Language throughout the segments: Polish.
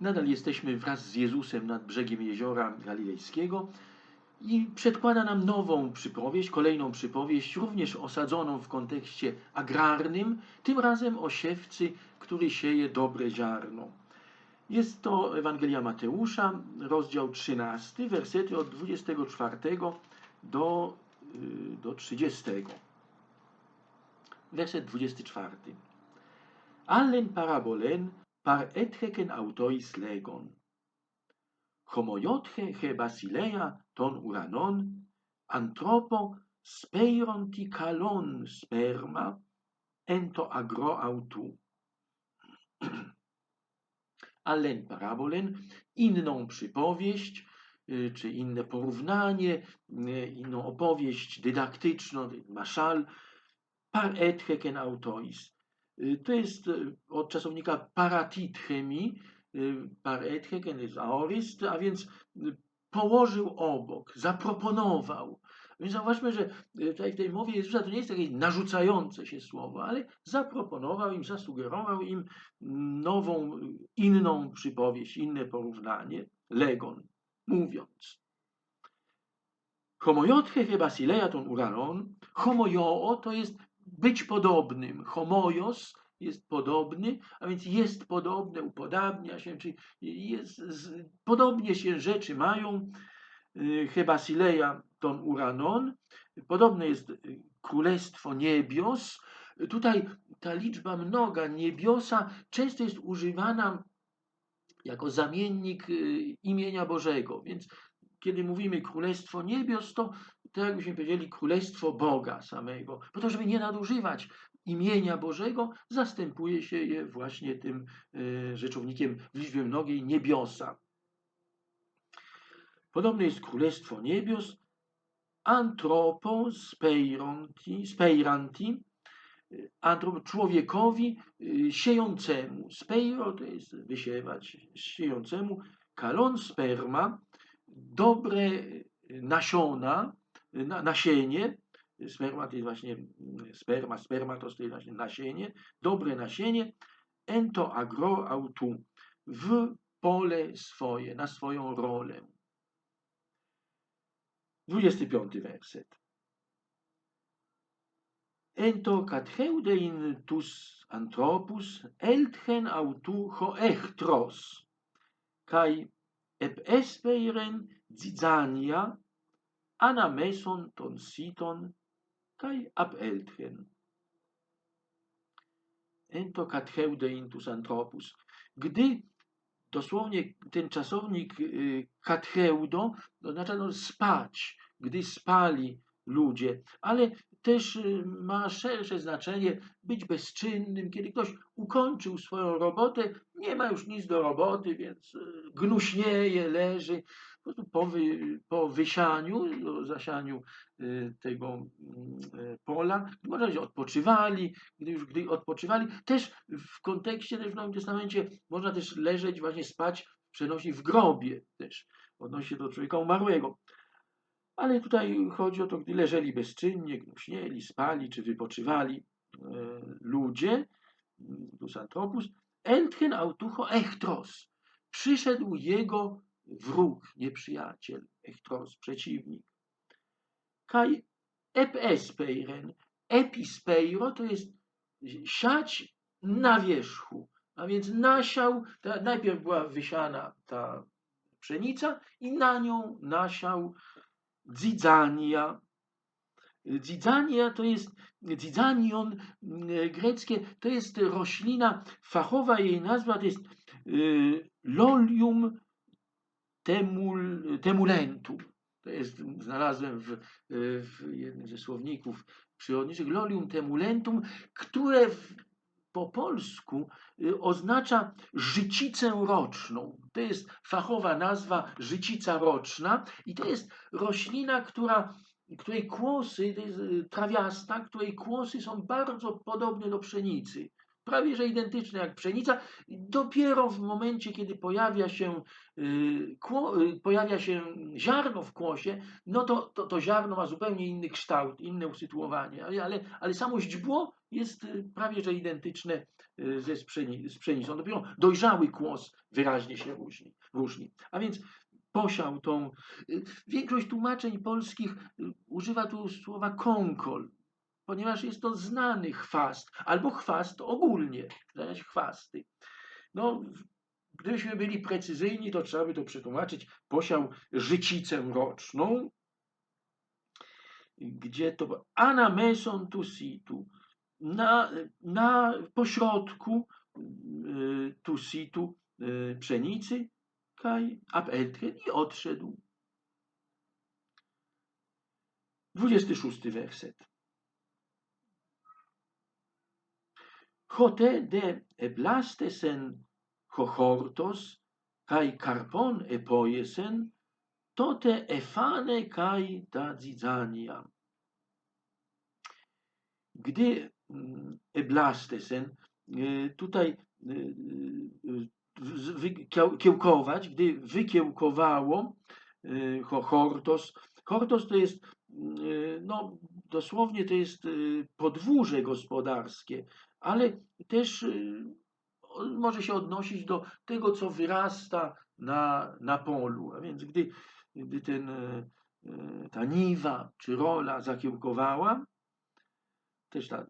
Nadal jesteśmy wraz z Jezusem nad brzegiem jeziora Galilejskiego i przedkłada nam nową przypowieść, kolejną przypowieść, również osadzoną w kontekście agrarnym, tym razem o siewcy, który sieje dobre ziarno. Jest to Ewangelia Mateusza, rozdział 13, wersety od 24 do, y, do 30. Werset 24. Allen parabolen par etheken autois legon. Homojotche he basileia ton uranon, antropo speiron ti kalon sperma, ento agro autu. Allen parabolen, inną przypowieść, y, czy inne porównanie, y, inną opowieść dydaktyczną, maszal, par etheken autois. Y, to jest od czasownika paratithemi, par etheken jest aorist, a więc położył obok, zaproponował. Więc zauważmy, że tutaj w tej mowie Jezusa to nie jest jakieś narzucające się słowo, ale zaproponował im, zasugerował im nową, inną przypowieść, inne porównanie, legon, mówiąc. Homojotche chyba sileja ton uranon, homojoo to jest być podobnym, homojos jest podobny, a więc jest podobne, upodabnia się, czyli jest, podobnie się rzeczy mają. Y, chyba Sileja ton Uranon, podobne jest y, Królestwo Niebios. Tutaj ta liczba mnoga niebiosa często jest używana jako zamiennik y, imienia Bożego, więc kiedy mówimy Królestwo Niebios, to tak jakbyśmy powiedzieli Królestwo Boga samego, po to, żeby nie nadużywać imienia Bożego, zastępuje się je właśnie tym e, rzeczownikiem w liczbie mnogiej niebiosa. Podobne jest Królestwo Niebios, antropo speiranti, antrop, człowiekowi e, siejącemu. Speiro to jest wysiewać, siejącemu. Kalon sperma, dobre nasiona, nasienie, sperma to jest właśnie sperma, sperma to jest właśnie nasienie, dobre nasienie, ento agro autu, w pole swoje, na swoją rolę. 25 werset. Ento katheudein tus anthropus eltchen autu ho echtros, kai ep espeiren zidzania anameson ton siton kai ab eltchen. Ento katheude intus anthropus. Gdy dosłownie ten czasownik y, katheudo oznacza no, spać, gdy spali ludzie, ale też y, ma szersze znaczenie być bezczynnym. Kiedy ktoś ukończył swoją robotę, nie ma już nic do roboty, więc y, gnuśnieje, leży po, wy, po wysianiu, zasianiu y, tego mm, pola, można się odpoczywali, gdy już gdy odpoczywali, też w kontekście też w Nowym Testamencie można też leżeć, właśnie spać, przenosi w grobie też, odnosi się do człowieka umarłego. Ale tutaj chodzi o to, gdy leżeli bezczynnie, gnuśnieli, spali czy wypoczywali e, ludzie, dus antropus, entchen autucho echtros. Przyszedł jego wróg, nieprzyjaciel, echtros, przeciwnik. Kaj epespeiren, epispeiro to jest siać na wierzchu, a więc nasiał, ta, najpierw była wysiana ta pszenica i na nią nasiał dzidzania. Dzidzania to jest, dzidzanion mm, greckie, to jest roślina, fachowa jej nazwa to jest y, lolium temul, temulentum. To jest, znalazłem w, w jednym ze słowników przyrodniczych, lolium temulentum, które po polsku y, oznacza życicę roczną. To jest fachowa nazwa życica roczna i to jest roślina, która, której kłosy, y, trawiasta, której kłosy są bardzo podobne do pszenicy. Prawie że identyczne jak pszenica. Dopiero w momencie, kiedy pojawia się, y, kło, y, pojawia się ziarno w kłosie, no to, to, to ziarno ma zupełnie inny kształt, inne usytuowanie, ale, ale, samo źdźbło jest y, prawie że identyczne ze sprzeni, z pszenicą. Dopiero dojrzały kłos wyraźnie się różni. różni. A więc posiał tą. Większość tłumaczeń polskich używa tu słowa konkol, ponieważ jest to znany chwast, albo chwast ogólnie, znaczy chwasty. No, gdybyśmy byli precyzyjni, to trzeba by to przetłumaczyć. Posiał życicę roczną, gdzie to anameson tu situ, na, na pośrodku y, tu situ y, pszenicy, kaj abeltren i odszedł. 26 werset. Chote de eblastesen chochortos, kai karpon epoiesen, tote efane kai tadzidzania. Gdy mm, eblastesen, y, tutaj wy- kieł- kiełkować, gdy wykiełkowało hortos. Hortos to jest, y, no dosłownie to jest podwórze gospodarskie, ale też y, może się odnosić do tego, co wyrasta na, na polu. A więc gdy, gdy ten, y, y, ta niwa czy rola zakiełkowała, też ta,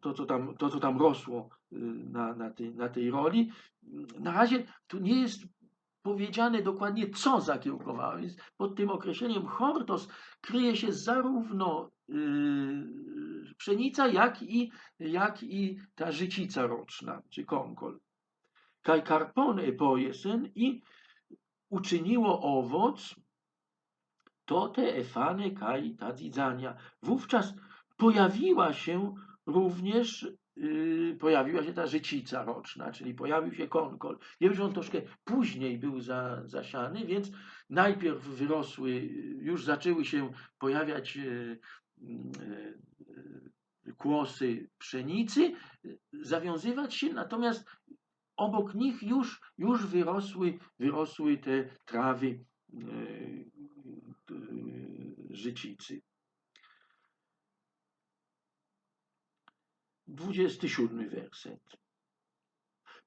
to, co tam, to, co tam rosło na, na, tej, na tej roli. Na razie tu nie jest powiedziane dokładnie, co zakiełkowało. Więc pod tym określeniem hortos kryje się zarówno pszenica, jak i, jak i ta życica roczna, czy konkol. Kaj karpone pojesen i uczyniło owoc, to te efane kaj tadzidzania. Wówczas pojawiła się również yy, pojawiła się ta życica roczna, czyli pojawił się konkol. Że on troszkę później był za, zasiany, więc najpierw wyrosły, już zaczęły się pojawiać yy, yy, kłosy pszenicy, zawiązywać się, natomiast obok nich już, już wyrosły, wyrosły te trawy yy, yy, życicy. 27 werset.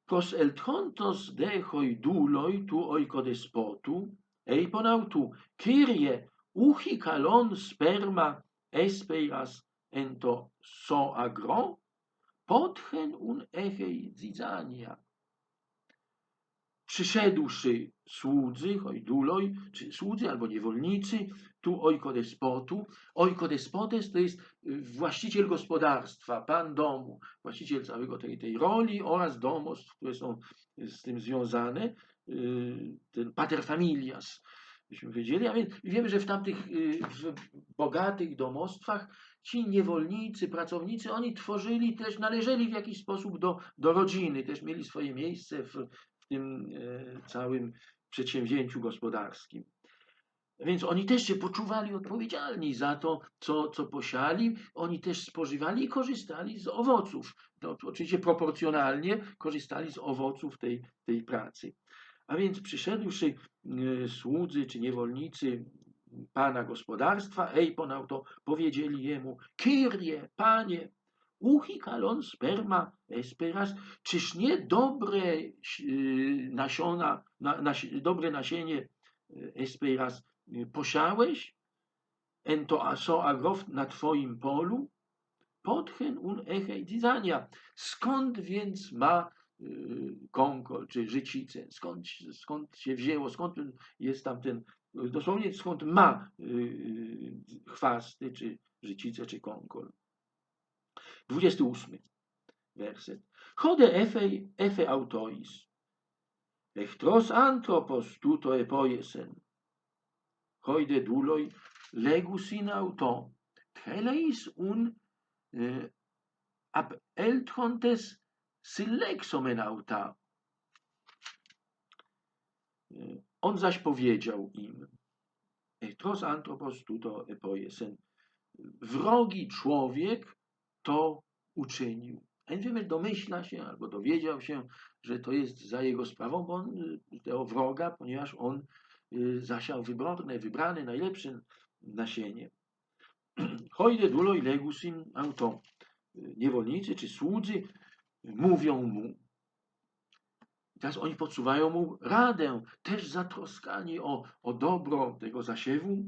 Pros eltrontos dechoi duloi tu oikodespotu, ei ponautu, Kyrie, uchi kalon sperma espeiras ento so agro, potchen un echei zidzania. Przyszedłszy słudzy, hojduloj, czy słudzy albo niewolnicy, tu ojkodespotu. Ojkodespotes to jest y, właściciel gospodarstwa, pan domu, właściciel całego tej, tej roli oraz domostw, które są z tym związane, y, ten pater familias, byśmy wiedzieli, a więc wiemy, że w tamtych y, w bogatych domostwach ci niewolnicy, pracownicy, oni tworzyli też, należeli w jakiś sposób do, do rodziny, też mieli swoje miejsce w, w tym e, całym przedsięwzięciu gospodarskim. Więc oni też się poczuwali odpowiedzialni za to, co, co posiali. Oni też spożywali i korzystali z owoców. To oczywiście proporcjonalnie korzystali z owoców tej, tej pracy. A więc przyszedłszy e, słudzy czy niewolnicy pana gospodarstwa, ej, ponadto powiedzieli jemu, Kyrie, panie, uchi kalon sperma esperas, czyż nie dobre y, nasiona, na, nas, dobre nasienie y, esperas y, posiałeś? Ento aso agrof na twoim polu? Podchen un echej dizania. Skąd więc ma konkol czy życice? Skąd, skąd się wzięło? Skąd jest tam ten, dosłownie skąd ma y, y, chwasty, czy życice, czy konkol? 28 werset. Chode efe, efe autois. Echtros anthropos tuto epoiesen. Hoide duloi legus in auto. Teleis un eh, ab eltrontes silexomen auta. On zaś powiedział im, Echtros anthropos tuto epoiesen. Wrogi człowiek to uczynił. Enwiemer domyśla się albo dowiedział się, że to jest za jego sprawą, bo on y, tego wroga, ponieważ on y, zasiał wyborne, wybrane, najlepsze nasienie. Hojde dulo i legusin auto. Niewolnicy czy słudzy mówią mu. Teraz oni podsuwają mu radę, też zatroskani o, o dobro tego zasiewu.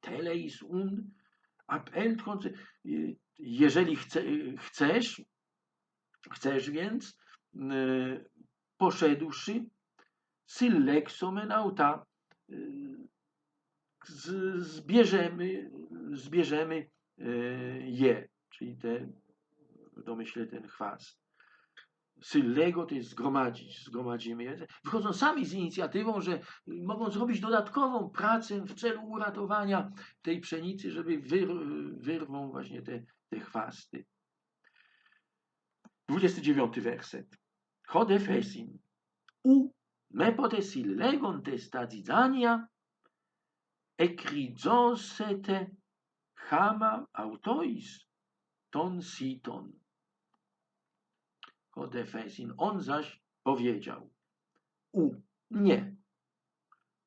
Teleis un, ab eltkonce, jeżeli chce, chcesz, chcesz więc, y, poszedłszy, syleksomen auta, y, zbierzemy, zbierzemy y, je, czyli te, w domyśle ten chwast. Syllego to jest zgromadzić, zgromadzimy. Wychodzą sami z inicjatywą, że mogą zrobić dodatkową pracę w celu uratowania tej pszenicy, żeby wyr, wyrwą właśnie te, te chwasty. 29 werset. Chode fesin. U mepote sillegon te stadzidania ekridzosete chama autois ton siton. Fesin. On zaś powiedział. U. Nie.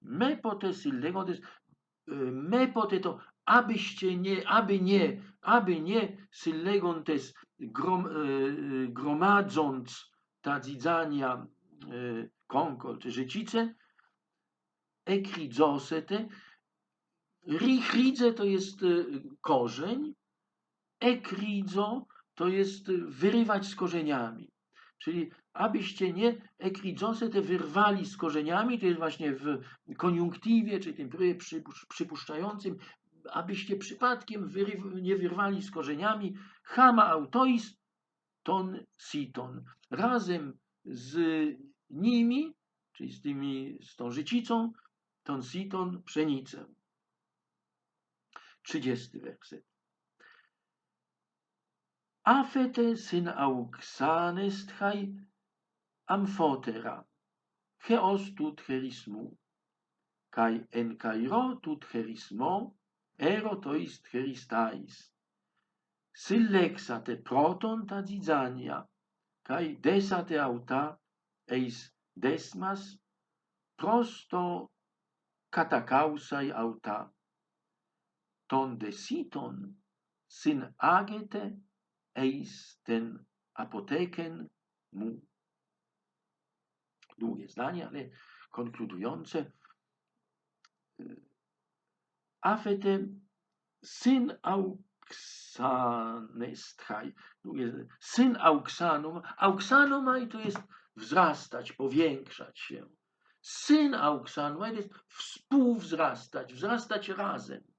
Mepote sillegon to jest y, mepote to abyście nie, aby nie, aby nie sylegontes grom, y, y, gromadząc tadzidzania konkol czy życice, ekridzosete, richridze to jest korzeń, ekridzo to jest wyrywać z korzeniami. Czyli abyście nie ekridzosete wyrwali z korzeniami, to jest właśnie w koniunktywie, czyli tym przypuszczającym, abyście przypadkiem nie wyrwali z korzeniami chama autois ton siton. Razem z nimi, czyli z, tymi, z tą życicą, ton siton, pszenicę. 30 werset. άφετε συν αουξάνεσθαι αμφότερα, και ως τούτ χερισμού, καί εν καιρό τούτ χερισμό έρωτοις χεριστάις. Συλλέξατε πρώτον τα τζιτζάνια, καί δέσατε αυτά εις δέσμας προς το κατακάουσαι αυτά. Τον δεσίτον συνάγετε eis ten apoteken mu. Długie zdanie, ale konkludujące. Afete syn auxanestchaj. Długie, syn auxanum. Auxanumaj to jest wzrastać, powiększać się. Syn auxanumaj to jest współwzrastać, wzrastać razem.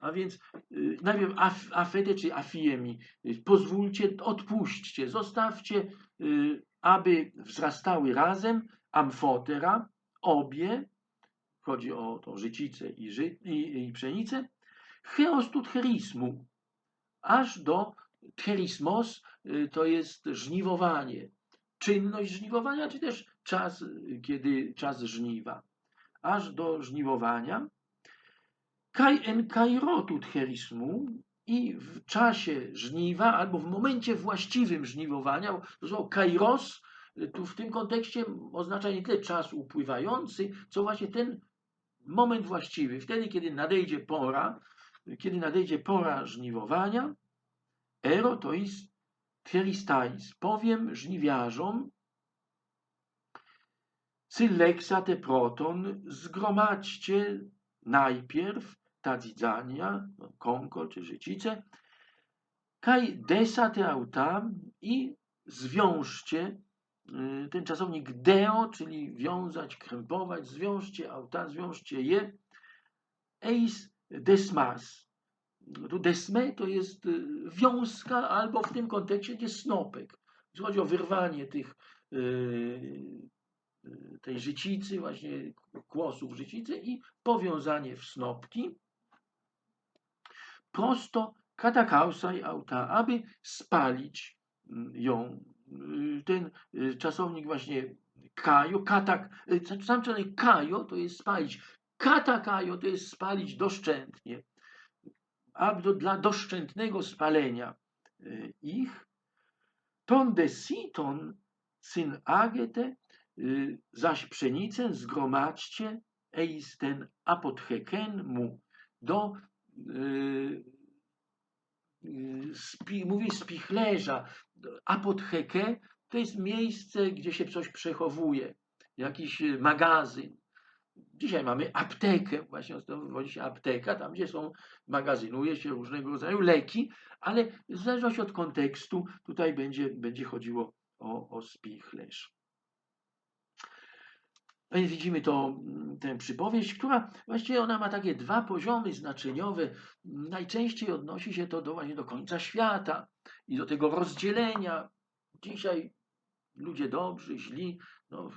A więc y, najpierw af, afete czy afiemi, y, pozwólcie, odpuśćcie, zostawcie, y, aby wzrastały razem, amfotera, obie, chodzi o tą życicę i, ży, i, i pszenicę, aż do cherismos, y, to jest żniwowanie, czynność żniwowania, czy też czas, kiedy czas żniwa, aż do żniwowania, Kaj en kairotut herismu i w czasie żniwa, albo w momencie właściwym żniwowania, to słowo kairos tu w tym kontekście oznacza nie tyle czas upływający, co właśnie ten moment właściwy, wtedy, kiedy nadejdzie pora, kiedy nadejdzie pora żniwowania, ero to jest teristais, powiem żniwiarzom, Syleksa te proton, zgromadźcie najpierw tadzidzania, no, konkol czy życice, kaj desate auta i zwiążcie y, ten czasownik deo, czyli wiązać, krępować, zwiążcie auta, zwiążcie je, eis desmas. Tu desme to jest y, wiązka, albo w tym kontekście jest snopek. Chodzi o wyrwanie tych, y, tej życicy, właśnie kłosów życicy i powiązanie w snopki prosto katakausaj auta, aby spalić mm, ją. Y, Ten y, czasownik właśnie kajo, katak, y, sam czasownik kajo to jest spalić, katakajo to jest spalić doszczętnie, aby do, dla doszczętnego spalenia ich. Ton desiton syn agete, zaś pszenicę zgromadźcie, eis ten apotheken mu. Do spi, mówi spichlerza. Apotheke to jest miejsce, gdzie się coś przechowuje, jakiś y, magazyn. Dzisiaj mamy aptekę, właśnie od tego wywodzi się apteka, tam gdzie są, magazynuje się różnego rodzaju leki, ale w zależności od kontekstu tutaj będzie, będzie chodziło o, o spichlerz. I widzimy to, tę przypowieść, która właściwie ona ma takie dwa poziomy znaczeniowe. Najczęściej odnosi się to do, właśnie do końca świata i do tego rozdzielenia. Dzisiaj ludzie dobrzy, źli, no,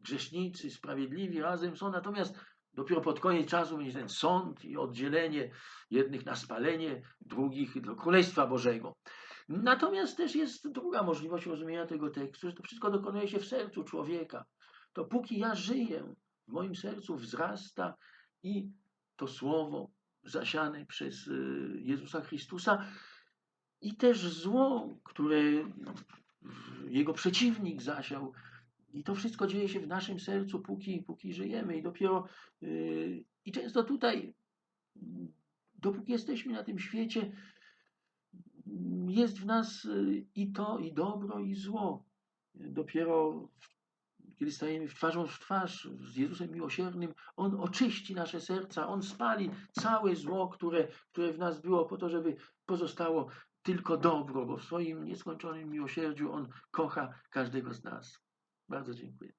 grzesznicy, sprawiedliwi razem są, natomiast dopiero pod koniec czasu będzie ten sąd i oddzielenie jednych na spalenie, drugich do Królestwa Bożego. Natomiast też jest druga możliwość rozumienia tego tekstu, że to wszystko dokonuje się w sercu człowieka. To póki ja żyję, w moim sercu wzrasta i to słowo zasiane przez y, Jezusa Chrystusa i też zło, które jego przeciwnik zasiał, i to wszystko dzieje się w naszym sercu, póki, póki żyjemy. I dopiero yy, i często tutaj, dopóki jesteśmy na tym świecie, jest w nas yy, i to, i dobro, i zło. Dopiero kiedy stajemy twarzą w twarz z Jezusem miłosiernym, On oczyści nasze serca, On spali całe zło, które, które w nas było, po to, żeby pozostało tylko dobro, bo w swoim nieskończonym miłosierdziu On kocha każdego z nas. Bardzo dziękuję.